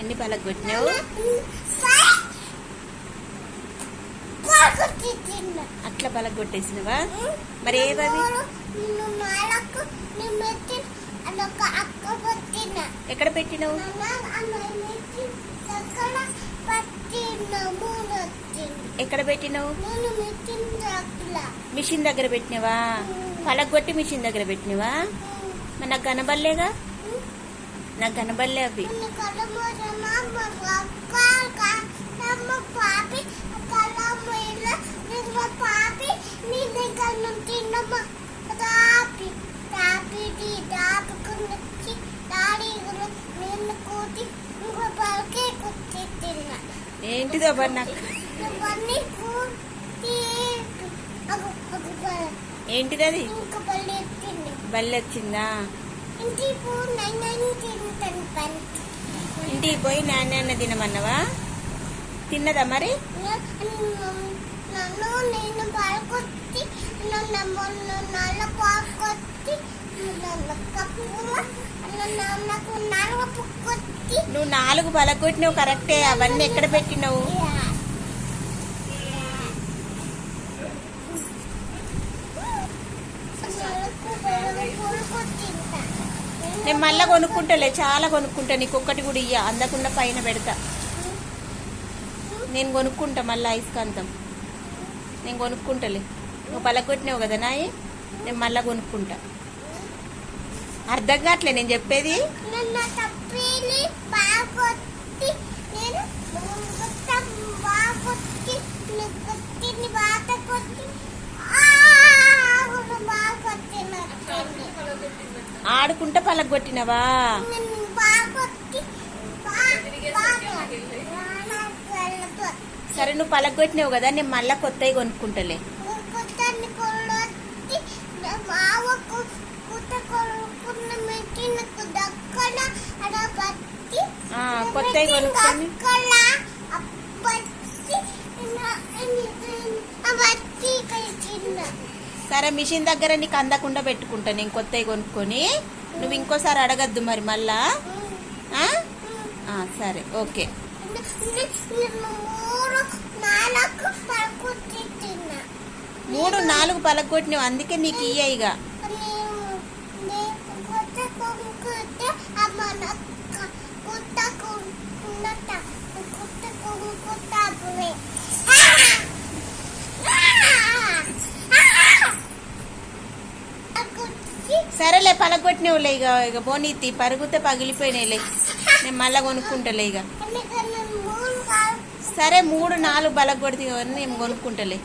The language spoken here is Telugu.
ఎన్ని పలకు కొట్టినావు? అట్లా పలకు కొట్టేసినవా? మరి ఏవవి? ఎక్కడ పెట్టినావు నాన్న అన్న మెచ్చి అక్కడ పట్టిన మూడు వచ్చింది ఎక్కడ పెట్టినావు? మిషన్ దగ్గర. పెట్టినవా? పలకు కొట్టి మిషన్ దగ్గర పెట్టినవా? మరి నాకు కనబడలేగా? నాకు కనబడలే అవి. ఏంటిదో మరి నాకు? ఏంటిది అది బల్లి వచ్చిందా? ఇంటికి పోయి నాన్న తినమన్నవా? తిన్నదా మరి? నన్ను నేను నన్ను నల్ల పుక్కొచ్చి నువ్వు నాలుగు పలకు కొట్టినావు కరెక్టే అవన్నీ ఎక్కడ పెట్టినావు? నేను మళ్ళా కొనుక్కుంటాలే చాలా కొనుక్కుంటా నీకు ఒక్కటి కూడా ఇయ్య అందకుండా పైన పెడతా. నేను కొనుక్కుంటా మళ్ళీ ఐస్కాంతం. నేను కొనుక్కుంటలే. నువ్వు పలకొట్టినావు కదా నాయి? నేను మళ్ళా కొనుక్కుంటా. అర్థం కావట్లే నేను చెప్పేది? నేను ఆడుకుంటా పలగొట్టినవా? సరే నువ్వు పలగొట్టినావు కదా నేను మళ్ళా కొత్తవి కొనుక్కుంటలే. కొత్తవి కొనుక్కొని సరే మిషన్ దగ్గర నీకు అందకుండా పెట్టుకుంటా నేను కొత్తవి కొనుక్కొని. నువ్వు ఇంకోసారి అడగద్దు మరి మళ్ళా. సరే ఓకే. మూడు నాలుగు పడుకుంటే అందుకే నీకు ఇయ్య ఇక నేను నేను కొత్త కొనుక్కుంటే అమ్మ నాకు కొత్త కొనుక్కున్నట్ట కొత్త కొనుక్కుంటా అప్పుడే సరేలే పలగొట్టినవులే ఇక ఇక పోనీతి పరుగుతే పగిలిపోయినాయిలే నేను మళ్ళీ కొనుక్కుంటలే ఇక సరే మూడు నాలుగు బలగొడితే నేను కొనుక్కుంటలే.